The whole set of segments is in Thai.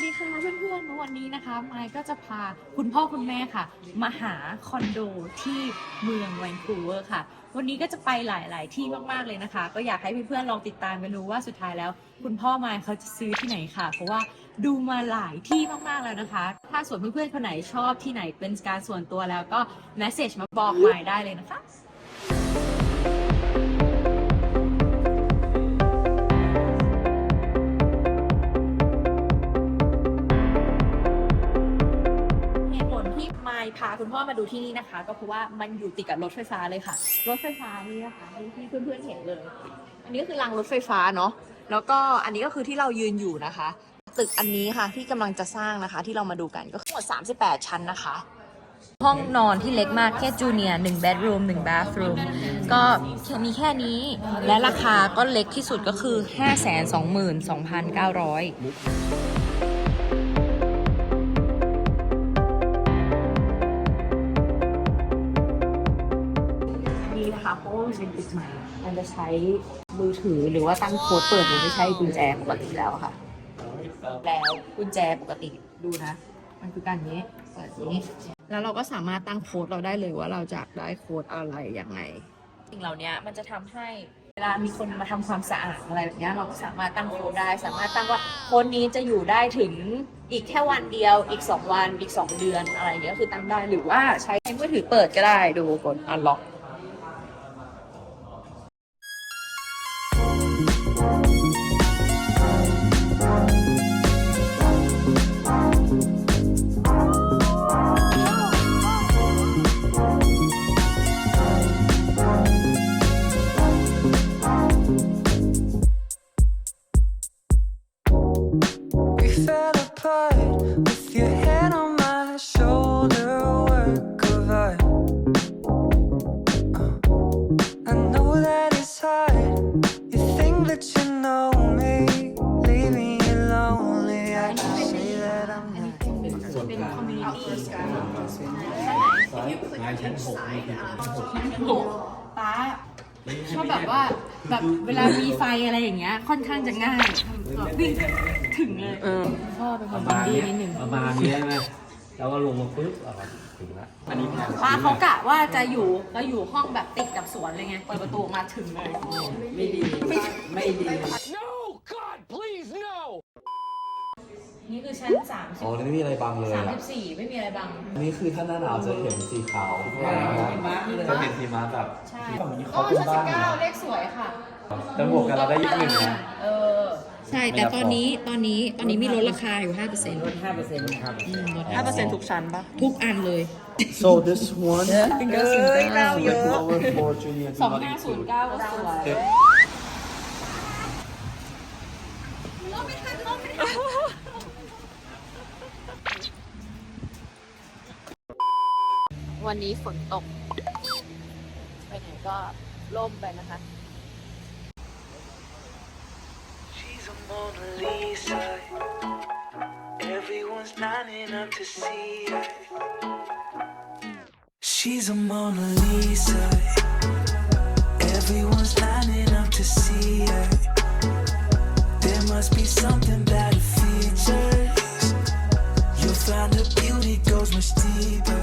วัสดีค่ะเพื่อนๆวันนี้นะคะไมค์ก็จะพาคุณพ่อคุณแม่ค่ะ มาหาคอนโดที่เมืองแวนคูเวอร์ค่ะ วันนี้ก็จะไปหลาย ๆ ที่มากๆเลยนะคะ ก็อยากให้เพื่อนๆลองติดตามกันดูว่าสุดท้ายแล้ว คุณพ่อไมค์เขาจะซื้อที่ไหนค่ะ เพราะว่าดูมาหลายที่มากๆแล้วนะคะ ถ้าส่วนเพื่อนๆคนไหนชอบที่ไหนเป็นการส่วนตัวแล้วก็แมสเซจมาบอกไมค์ได้เลยนะคะ คุณพ่อมาดูที่นี่นะคะ ก็เพราะว่ามันอยู่ติดกับรถไฟฟ้าเลยค่ะ รถไฟฟ้านี่นะคะที่เพื่อนๆเห็นเลย อันนี้ก็คือรางรถไฟฟ้าเนาะแล้วก็อันนี้ก็คือที่เรายืนอยู่นะคะ ตึกอันนี้ค่ะที่กำลังจะสร้างนะคะ ที่เรามาดูกันก็ทั้งหมด 38 ชั้นนะคะ ห้องนอนที่เล็กมากแค่จูเนียร์หนึ่งเบดรูมหนึ่งบาร์รูมก็มีแค่นี้และราคาก็เล็กที่สุดก็คือ 5 2 2 2 9 0 0 เพราะว่ามันเป็นตึกใหม่มันจะใช้มือถือหรือว่าตั้งโค้ดเปิดมันไม่ใช่กุญแจปกติแล้วค่ะ แล้วกุญแจปกติดูนะ มันคือการนี้เปิดนี้ แล้วเราก็สามารถตั้งโค้ดเราได้เลยว่าเราจะได้โค้ดอะไรยังไงสิ่งเหล่านี้มันจะทำให้เวลามีคนมาทำความสะอาดอะไรแบบนี้เราก็สามารถตั้งโค้ดได้ สามารถตั้งว่าโค้ดนี้จะอยู่ได้ถึงอีกแค่วันเดียว อีก 2 วันอีก 2 เดือนอะไรอย่างเงี้ยคือตั้งได้หรือว่าใช้มือถือเปิดก็ได้ดูกด unlock We เป็นคอมมูนิตี้งานชั้นหกนี่คือชั้นหกป้าชอบแบบว่าแบบเวลามีไฟอะไรอย่างเงี้ยค่อนข้างจะง่ายวิ่งถึงเลยพ่อเป็นคปนระมาณดีเนี้ยนิดนึงประมาณเนี้ยไหมแล้วก็ลงมาปุ๊บอะถึงละอันนี้แพงป้าเขากะว่าจะอยู่ก็อยู่ห้องแบบติดกับสวนเลยไงเปิดประตูออกมาถึงเลยไม่ดีไม่ดี นี่คือชั้นสามสิอ๋บอนี่ไม่มีอะไรบังเลยสามอะสิบสี่ไม่มีอะไรบัง อันนี้คือถ้าหน้าหนาวจะเห็นสีขาวข้างล่างนะจะเห็นหิมะแบบใช่ฝั่งนี้ก็เขาเป็นชั้นสิบ้าบนเก้านะเลขสวยค่ะแต่บวกกันเราได้ยี่สิบหนึ่งนะเออ ใช่ แต่ตอนนี้ตอนนี้ตอนนี้มีลดราคาอยู่ห้าเปอร์เซ็นต์ลดห้าเปอร์เซ็นต์ครับห้าเปอร์เซ็นต์ทุกชั้นปะทุกอันเลย so this one เยอะสิงเราเยอะ lower for junior สองห้าศูนย์เก้าก็สวย วันนี้ฝนตก ไปไหนก็ล่มไปนะคะ She's a Mona Lisa. Everyone's lining up to see her. She's a Mona Lisa. Everyone's lining up to see her. There must be something about her features. You'll find her beauty goes much deeper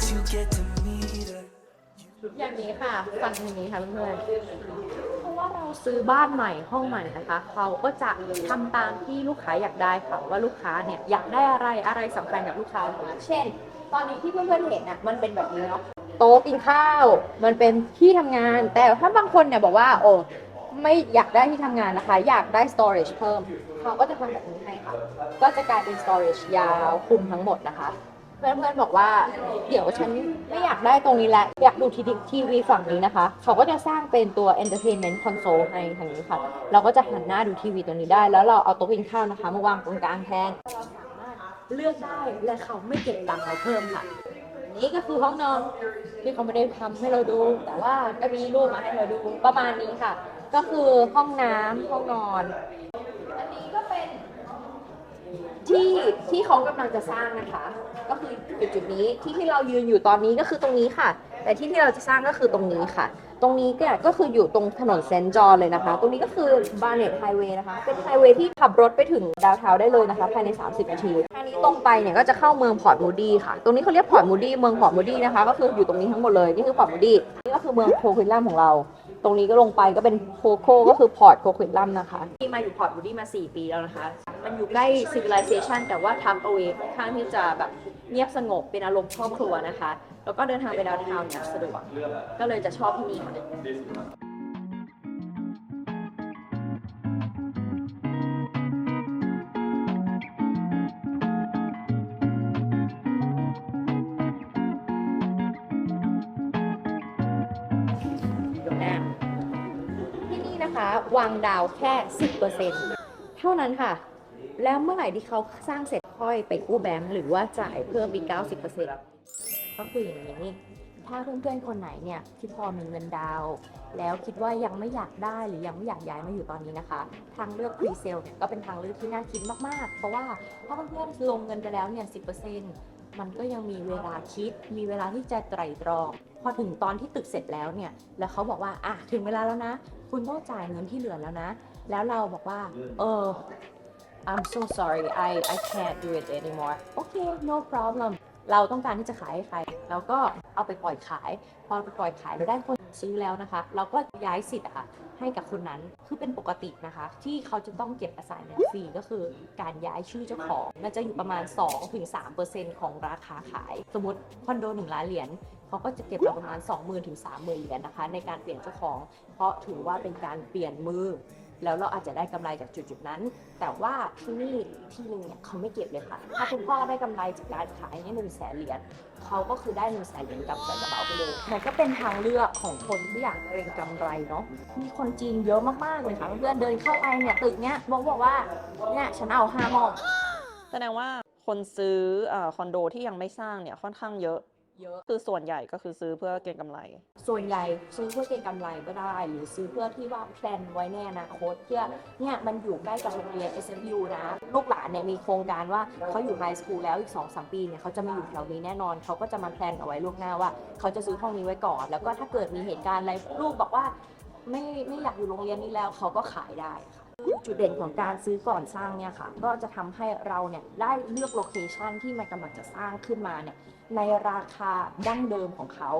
Once you get to meet her. อย่างนี้ค่ะฟังอย่างนี้ค่ะเพื่อนๆเพราะว่าเราซื้อบ้านใหม่ห้องใหม่นะคะ เขาก็จะทำตามที่ลูกค้าอยากได้ค่ะว่าลูกค้าเนี่ยอยากได้อะไรอะไรสำคัญกับลูกค้านะเช่น ตอนนี้ที่เพื่อนๆเห็นน่ะมันเป็นแบบนี้เนาะโต๊ะกินข้าว มันเป็นที่ทำงาน แต่ถ้าบางคนเนี่ยบอกว่า โอ้ไม่อยากได้ที่ทำงานนะคะ อยากได้ storage เพิ่ม เขาก็จะทำแบบนี้ให้ค่ะ ก็จะกลายเป็น storage ยาวคุมทั้งหมดนะคะ เพื่อนๆบอกว่าเดี๋ยวฉันไม่อยากได้ตรงนี้แล้วอยากดูทีทีวีฝั่งนี้นะคะ เขาก็จะสร้างเป็นตัว entertainment console ให้ทางนี้ค่ะ เราก็จะหันหน้าดูทีวีตรงนี้ได้ แล้วเราเอาโต๊ะกินข้าวนะคะมาวางตรงกลางแทนเราสามารถเลือกได้และเขาไม่เก็บตังค์เราเพิ่มค่ะ นี่ก็คือห้องนอนที่เขาไม่ได้ทำให้เราดู แต่ว่าก็มีรูปมาให้เราดูประมาณนี้ค่ะ ก็คือห้องน้ำห้องนอน ที่ที่เขากำลังจะสร้างนะคะ ก็คือจุดจุดนี้ที่ที่เรายืนอยู่ตอนนี้ก็คือตรงนี้ค่ะ แต่ที่ที่เราจะสร้างก็คือตรงนี้ค่ะ ตรงนี้เนี่ยก็คืออยู่ตรงถนนเซนจอห์นเลยนะคะ ตรงนี้ก็คือบาร์เน็ตไฮเวย์นะคะ เป็นไฮเวย์ที่ขับรถไปถึงดาวน์ทาได้เลยนะคะ ภายใน 30 นาทีทางนี้ตรงไปเนี่ยก็จะเข้าเมืองพอร์ตมูดี้ค่ะ ตรงนี้เขาเรียกพอร์ตมูดี้เมืองพอร์ตมูดี้นะคะ ก็คืออยู่ตรงนี้ทั้งหมดเลย นี่คือพอร์ตมูดี้ นี่ก็คือเมืองโคควิลลัมของเรา ตรงนี้ก็ลงไปก็เป็นโคโค่ก็คือพอร์ตโคควิลลัมนะคะ ที่มาอยู่พอร์ตมูดี้มา 4 ปีแล้วนะคะ มันอยู่ใกล้ civilization แต่ว่าทับเอาเวค่อนข้างที่จะแบบเงียบสงบเป็นอารมณ์ครอบครัวนะคะ แล้วก็เดินทางไปดาวน์ทาวน์เนี่ยสะดวก ก็เลยจะชอบที่นี่ค่ะที่นี่นะคะ วางดาวแค่ 10%เท่านั้นค่ะ แล้วเมื่อไหร่ที่เขาสร้างเสร็จค่อยไปกู้แบงค์หรือว่าจ่ายเพิ่มอีก 90%ก็คืออย่างนี้ ถ้าเพื่อนๆคนไหนเนี่ยที่พอมีเงินดาว แล้วคิดว่ายังไม่อยากได้หรือยังไม่อยากย้ายมาอยู่ตอนนี้นะคะ ทางเลือก pre sale เนี่ยก็เป็นทางเลือกที่น่าคิดมากๆ เพราะว่าถ้าเพื่อนๆลงเงินไปแล้วเนี่ย10%มันก็ยังมีเวลาคิด มีเวลาที่จะไตร่ตรอง พอถึงตอนที่ตึกเสร็จแล้วเนี่ย แล้วเขาบอกว่าอะถึงเวลาแล้วนะ คุณต้องจ่ายเงินที่เหลือแล้วนะ แล้วเราบอกว่า เออ I'm so sorry I I can't do it anymore okay no problem เราต้องการที่จะขายให้ใครเราก็เอาไปปล่อยขาย พอเราไปปล่อยขายเราได้คนซื้อแล้วนะคะ เราก็ย้ายสิทธิ์อะค่ะให้กับคนนั้นคือเป็นปกตินะคะ ที่เขาจะต้องเก็บ assignment fee ก็คือการย้ายชื่อเจ้าของมันจะอยู่ประมาณ 2-3%ของราคาขาย สมมติคอนโด1ล้านเหรียญเขาก็จะเก็บเราประมาณ 20,000ถึง30,000เหรียญนะคะ ในการเปลี่ยนเจ้าของ เพราะถือว่าเป็นการเปลี่ยนมือ แล้วเราอาจจะได้กำไรจากจุดๆนั้น แต่ว่าที่นี่ที่นึงเนี่ยเขาไม่เก็บเลยค่ะ ถ้าคุณพ่อได้กำไรจากการขายเนี่ยหนึ่งแสนเหรียญเขาก็คือได้หนึ่งแสนเหรียญกลับใส่กระเป๋าไปเลยมันก็เป็นทางเลือกของคนที่อยากเก็งกำไรเนาะมีคนจีนเยอะมากๆเลยค่ะเพื่อนเดินเข้าไปเนี่ยตึกเนี้ยบอกบอกว่าเนี่ยฉันเอาห้าห้องแสดงว่าคนซื้ออคอนโดที่ยังไม่สร้างเนี่ยค่อนข้างเยอะ เยอะ คือส่วนใหญ่ก็คือซื้อเพื่อเก็งกำไร ส่วนใหญ่ซื้อเพื่อเก็งกำไรก็ได้ หรือซื้อเพื่อที่ว่าแพลนไว้ในอนาคตเพื่อเนี่ยมันอยู่ใกล้กับโรงเรียน SMU นะ ลูกหลานเนี่ยมีโครงการว่าเขาอยู่ไฮสคูลแล้วอีก2-3ปีเนี่ยเขาจะมาอยู่แถวนี้แน่นอนเขาก็จะมาแพลนเอาไว้ล่วงหน้าว่า เขาจะซื้อห้องนี้ไว้ก่อน แล้วก็ถ้าเกิดมีเหตุการณ์อะไรลูกบอกว่า ไม่ไม่อยากอยู่โรงเรียนนี้แล้วเขาก็ขายได้ค่ะ จุดเด่นของการซื้อก่อนสร้างเนี่ยค่ะ ก็จะทำให้เราเนี่ยได้เลือกโลเคชันที่มันกำลังจะสร้างขึ้นมาเนี่ยในราคาดั้งเดิมของเขา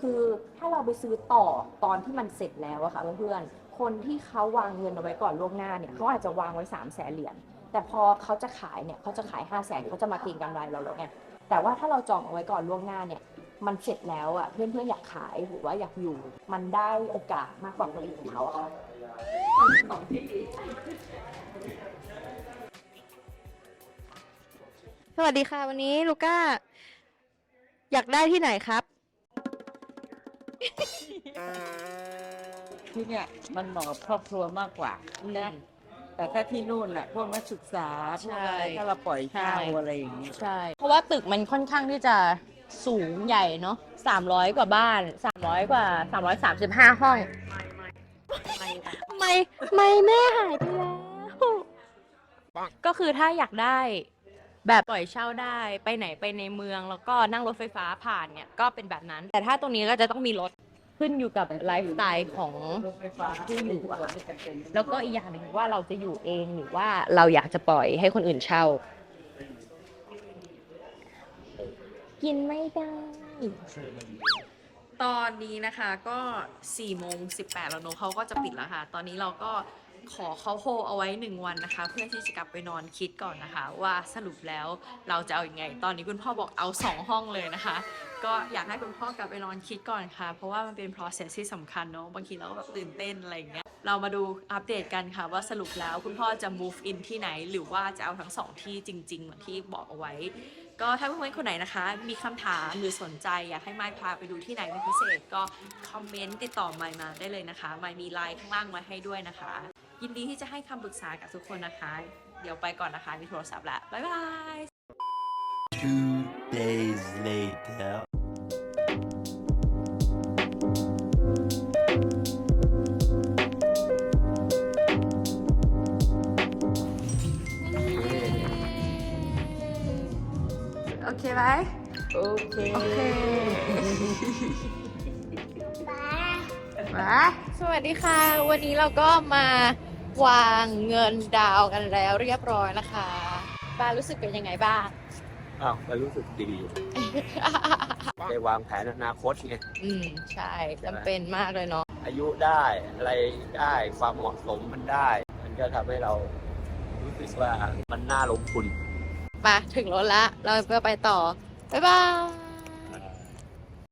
คือถ้าเราไปซื้อต่อตอนที่มันเสร็จแล้วอะค่ะเพื่อนๆคนที่เขาวางเงินเอาไว้ก่อนล่วงหน้าเนี่ยเขาอาจจะวางไว้3 0 0แสนเหรียญแต่พอเขาจะขายเนี่ยเขาจะขาย5 0 0แสนเขาจะมาเก็งกำไรเราแล้วไงแต่ว่าถ้าเราจองเอาไว้ก่อนล่วงหน้าเนี่ย มันเสร็จแล้วอะเพื่อนๆอยากขายหรือว่าอยากอยู่ มันได้โอกาสมากกว่าคนอื่นเขาอะค่ะสวัสดีค่ะ วันนี้ลูก้า อยากได้ที่ไหนครับ ที่เนี่ยมันเหมาะกับครอบครัวมากกว่านะแต่ถ้าที่นู่นน่ะพวกนักศึกษาพวกอะไรใช่ถ้าเราปล่อยเช่าใช่อะไรอย่างนี้ ใช่ เพราะว่าตึกมันค่อนข้างที่จะ สูงใหญ่เนาะสามร้อยกว่าบ้านสามร้อยกว่าสามร้อยสามสิบห้าห้อง ไม่ไม่แม่หายไปแล้วก็คือถ้าอยากได้แบบปล่อยเช่าได้ไปไหนไปในเมืองแล้วก็นั่งรถไฟฟ้าผ่านเนี่ยก็เป็นแบบนั้น แต่ถ้าตรงนี้ก็จะต้องมีรถขึ้นอยู่กับไลฟ์สไตล์ของที่อยู่อะแล้วก็อีกอย่างหนึ่งว่าเราจะอยู่เองหรือว่าเราอยากจะปล่อยให้คนอื่นเช่า กินไม่ได้ ตอนนี้นะคะก็4โมง18แล้วเนอะเขาก็จะปิดแล้วค่ะ ตอนนี้เราก็ขอเขาโฮเอาไว้ 1 วันนะคะ เพื่อที่จะกลับไปนอนคิดก่อนนะคะ ว่าสรุปแล้วเราจะเอาอยัางไง ตอนนี้คุณพ่อบอกเอา 2 ห้องเลยนะคะ ก็อยากให้คุณพ่อกลับไปนอนคิดก่อนค่ะ เพราะว่ามันเป็น process ที่สำคัญเนอะบางทีเราก็แบบตื่นเต้นอะไรอย่างเงี้ยเรามาดูอัปเดตกันค่ะ ว่าสรุปแล้วคุณพ่อจะ move in ที่ไหน หรือว่าจะเอาทั้งสองที่จริงๆเหมือนที่บอกเอาไว้ ก็ถ้าเพื่อนๆคนไหนนะคะ มีคำถามหรือสนใจอยากให้ไมค์พาไปดูที่ไหนเป็นพิเศษก็คอมเมนต์ติดต่อไมค์มาได้เลยนะคะไมค์มีไลน์ข้างล่างมาให้ด้วยนะคะ ยินดีที่จะให้คำปรึกษากับทุกคนนะคะ เดี๋ยวไปก่อนนะคะมีโทรศัพท์แล้วบ๊ายบาย Two days later. Okay bye โอเค Okay สวัสดีค่ะ วันนี้เราก็มาวางเงินดาวกันแล้วเรียบร้อยนะคะป้ารู้สึกเป็นยังไงบ้างอ้าวมันรู้สึกดีได้วางแผนอนาคตไงอืมใช่จำเป็นมากเลยเนาะอายุได้อะไรได้ความเหมาะสมมันได้ มันก็ทำให้เรารู้สึกว่ามันน่าลงทุน มาถึงรถละ เราไปต่อ บ๊ายบาย